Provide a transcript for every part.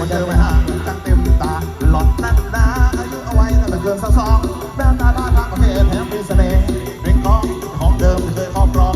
มาเจอมาหางกันเต็มตาหลอดนั่นนะอายุเอาไว้ตั้งแต่เกินสักสองหน้าตาบ้าทางประเทศแถมมีเสน่ห์เป็น้องของเดิมเคยมอบรอง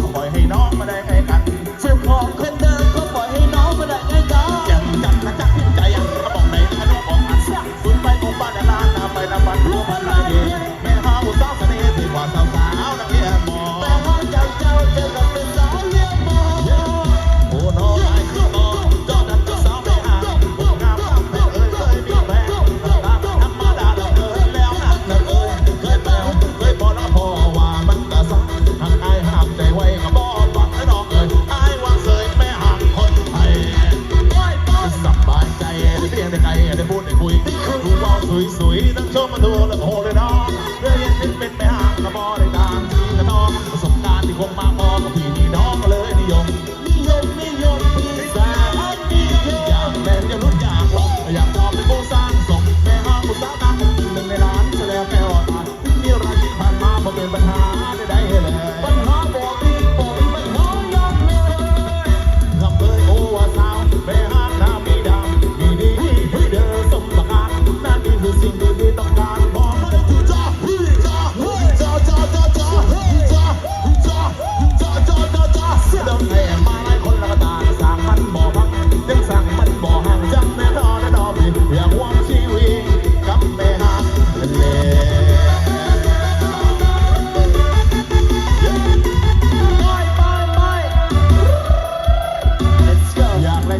อย่ได้พูดได้คุยนี่คือผู้ว่าสวยสวยทั้งชมมาดูและโหเลยน้องเรื่องยังเป็นเป็นไม่ห่างกระบอได้ต่างที่กระน้องประสบการณ์ที่คงมาพอกับพี่นี่น้องก็เลยนิยมนิยมนิยมพี่สาวนิยมอยากแม่อยากรุ่นอยากลงอยากจอบเป็นผู้สร้างสมแม่ห้ามผู้สร้างนางเป็นหนึ่งในร้านแสดงแม่อ่อนอ่อนมีรายที่ผ่านมาบ่เป็นปัญหา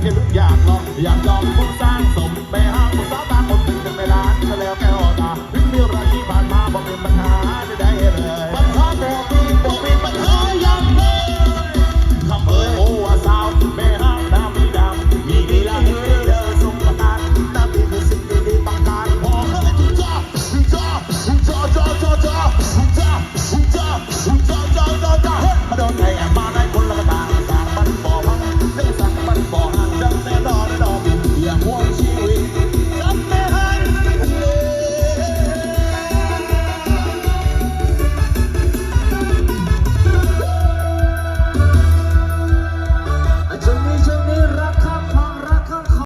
แค่ทุกอย่ากลองอยากลองคนสร้างสมไปหาคนซับ